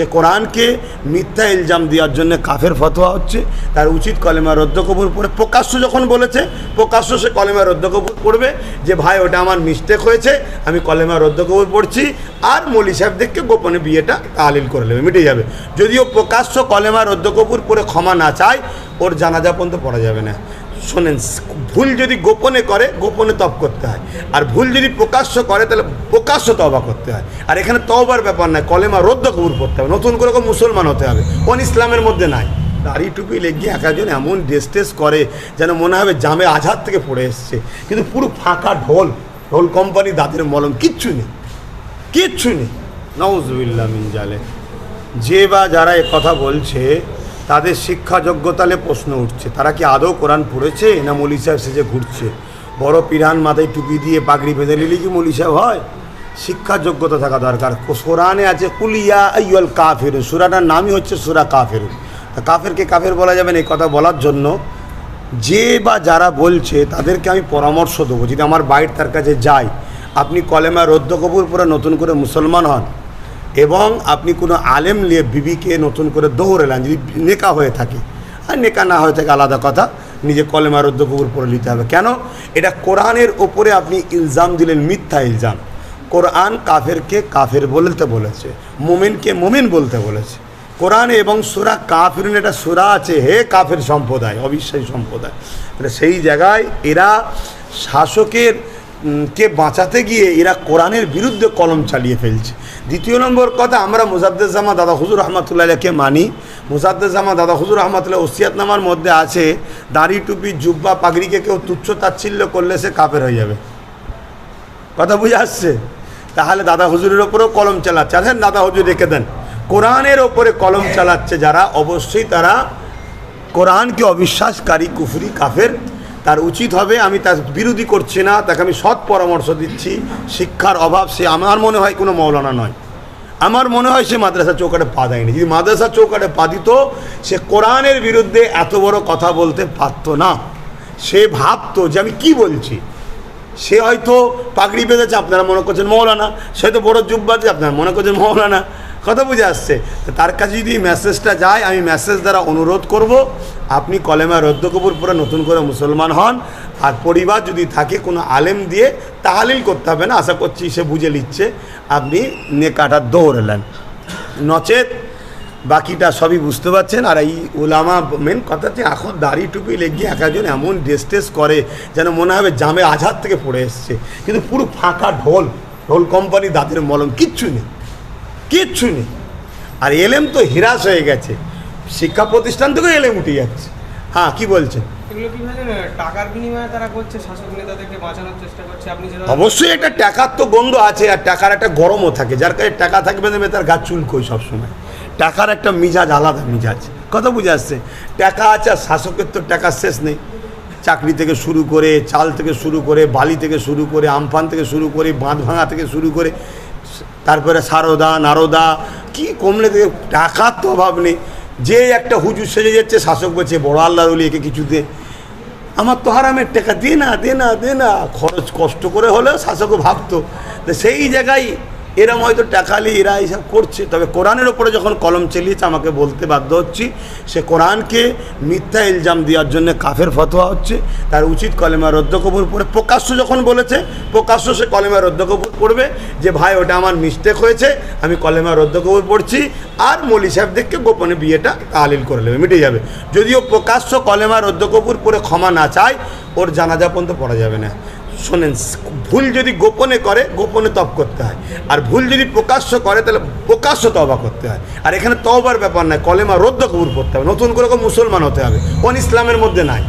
সে কোরআনকে মিথ্যা ইলজাম দেওয়ার জন্য কাফের ফতোয়া হচ্ছে। তার উচিত কলেমা রদ্দ কবুল পড়ে। প্রকাশ্য যখন বলেছে, প্রকাশ্য সে কলেমা রদ্দ কবুল পড়বে যে, ভাই, ওটা আমার মিস্টেক হয়েছে, আমি কলেমা রদ্দ কবুল পড়ছি। আর মলি সাহেবদেরকে গোপনে বিয়েটা তালিল করে নেবে, মিটে যাবে। যদিও প্রকাশ্য কলেমা রদ্দ কবুল পড়ে ক্ষমা না চায়, ওর জানাজা পর্যন্ত পড়া যাবে না। শোনেন, ভুল যদি গোপনে করে, গোপনে তপ করতে হয়। আর ভুল যদি প্রকাশ্য করে, তাহলে প্রকাশ্য তবা করতে হয়। আর এখানে তবার ব্যাপার নাই কলেমা রদ্দ কবুল করতে হবে। নতুন করে মুসলমান হতে হবে। কোন ইসলামের মধ্যে নাই। দাড়ি টুপি লেগে এক একজন এমন ড্রেস টেস করে, যেন মনে হবে জামে আঝাদ থেকে পড়ে এসছে। কিন্তু পুরো ফাঁকা ঢোল ঢোল কোম্পানি, দাঁতের মলম, কিচ্ছু নেই। কিচ্ছু নেই। নওয়াজবিল্লা মিন জালে যে বা যারা কথা বলছে তাদের শিক্ষা যোগ্যতালে প্রশ্ন উঠছে। তারা কি আদৌ কোরআন পড়েছে না মলি সাহেব সেজে ঘুরছে? বড় পিরান মাথায় টুপি দিয়ে পাগড়ি বেঁধে নিলে কি মলি সাহেব হয়? শিক্ষা যোগ্যতা থাকা দরকার। কোরআনে আছে কুলিয়া আইয়াল কাফের সুরাটার নামই হচ্ছে সুরা কাফের তা কাফেরকে কাফের বলা যাবে না এই কথা বলার জন্য। যে বা যারা বলছে, তাদেরকে আমি পরামর্শ দেবো। যদি আমার বাইর তার কাছে যাই আপনি কলেমা রৌদ্র কপুর করে নতুন করে মুসলমান হন এবং আপনি কোনো আলেম নিয়ে বিবিকে নতুন করে দৌড়েলেন যদি নেকা হয়ে থাকে। আর নেকা না হয়ে থাকে আলাদা কথা, নিজে কলেমা রদ্দ কবুল করে নিতে হবে। কেন? এটা কোরআনের ওপরে আপনি ইলজাম দিলেন, মিথ্যা ইলজাম। কোরআন কাফেরকে কাফের বলতে বলেছে, মোমেনকে মোমেন বলতে বলেছে। কোরআন এবং সুরা কাফিরুন একটা সুরা আছে, হে কাফের সম্প্রদায়, অবিশ্বাসী সম্প্রদায়। মানে সেই জায়গায় এরা শাসকের কে বাঁচাতে গিয়ে এরা কোরআনের বিরুদ্ধে কলম চালিয়ে ফেলছে। দ্বিতীয় নম্বর কথা, আমরা মুজাদ্দেজামা দাদা হুজুর রহমতুল্লাহকে মানি। মুজাদ্দেজামা দাদা হুজুর রহমতুল্লাহ ওসিয়াতনামার মধ্যে আছে, দাড়ি টুপি, জুব্বা, পাগড়িকে কেউ তুচ্ছ তাচ্ছিল্য করলে সে কাপের হয়ে যাবে। কথা বুঝে আসছে? তাহলে দাদা হুজুরের ওপরেও কলম চালাচ্ছে। আছেন দাদা হুজুর রেখে দেন। কোরআনের ওপরে কলম চালাচ্ছে যারা, অবশ্যই তারা কোরআনকে অবিশ্বাসকারী, কুফরি, কাফের তার উচিত হবে আমি তার বিরোধী করছি না, তাকে আমি সৎ পরামর্শ দিচ্ছি। শিক্ষার অভাব সে আমার মনে হয় কোনো মৌলানা নয়। আমার মনে হয় সে মাদ্রাসা চৌকাটে পা দেয়নি। যদি মাদ্রাসা চৌকাটে পা দিত, সে কোরআনের বিরুদ্ধে এত বড় কথা বলতে পারতো না। সে ভাবতো যে আমি কি বলছি? সে হয়তো পাগড়ি বেঁধেছে, আপনারা মনে করছেন মৌলানা। সে হয়তো বড় জুব্বা আছে আপনারা মনে করছেন মৌলানা। কথা বুঝে আসছে। তো তার কাছে যদি মেসেজটা যায়, আমি মেসেজ দ্বারা অনুরোধ করব, আপনি কলেমা রদ্দ কবুর পরে নতুন করে মুসলমান হন, আর পরিবার যদি থাকে কোনো আলেম দিয়ে, তাহালিল করতে হবে না, আশা করছি সে বুঝে নিচ্ছে, আপনি নেকাটা দৌড়েলেন নচেত বাকিটা সবই বুঝতে পারছেন, আর এই ওলামা মেন কথা হচ্ছে, এখন দাড়ি টুপি লেগে এক একজন এমন ড্রেস টেস করে, যেন মনে হবে জামে আঝাদ থেকে পড়ে এসছে। কিন্তু পুরো ফাঁকা ঢোল ঢোল কোম্পানি দাঁতের মলম, কিচ্ছু নেই। কিচ্ছু নেই। আর এলেম তো হিরাস হয়ে গেছে। শিক্ষা প্রতিষ্ঠান থেকেও এলেম উঠে যাচ্ছে। হ্যাঁ কি বলছেন? যেটা অবশ্যই একটা টাকার তো গন্ধ আছে আর টাকার একটা গরমও থাকে। যার কাছে টাকা থাকবে দেবে তার গা চুলকোই সবসময়। টাকার একটা মিজাজ আলাদা মিজাজ। কথা বুঝে আসছে? টাকা আছে আর শাসকের তো টাকার শেষ নেই। চাকরি থেকে শুরু করে চাল থেকে শুরু করে বালি থেকে শুরু করে আমফান থেকে শুরু করে বাঁধ ভাঙা থেকে শুরু করে তারপরে সারদা, নারদা, কি কমলে টাকার তো অভাব নেই। যে একটা হুজুর সেজে যাচ্ছে, শাসক বলছে, বড় আল্লাহ একে কিছু দে আমার তো হারামের টাকা, দে না দে না দে না। খরচ কষ্ট করে হলেও শাসকও ভাবতো। সেই জায়গায় এরম হয়তো টাকালি এরা এইসব করছে। তবে কোরআনের ওপরে যখন কলম চালিয়েছে, আমাকে বলতে বাধ্য হচ্ছি, সে কোরআনকে মিথ্যা ইলজাম দেওয়ার জন্য কাফের ফতোয়া হচ্ছে। তার উচিত কলেমা রদ্দ কবুল পড়ে। প্রকাশ্য যখন বলেছে, প্রকাশ্য সে কলেমা রদ্দ কবুল পড়বে যে, ভাই, ওটা আমার মিস্টেক হয়েছে, আমি কলেমা রদ্দ কবুর পড়ছি। আর মলি সাহেব সাহেবদেরকে গোপনে বিয়েটা তালিল করে নেবে, মিটে যাবে। যদিও প্রকাশ্য কলেমা রদ্দ কবুল পড়ে ক্ষমা না চায়, ওর জানাজা পর্যন্ত পড়া যাবে না। শোনেন, ভুল যদি গোপনে করে, গোপনে তপ করতে হয়। আর ভুল যদি প্রকাশ্য করে, তাহলে প্রকাশ্য তবা করতে হয়। আর এখানে তবার ব্যাপার নয় কলেমা রোদ্দ কবুর করতে হবে। নতুন করে মুসলমান হতে হবে। কোন ইসলামের মধ্যে নাই।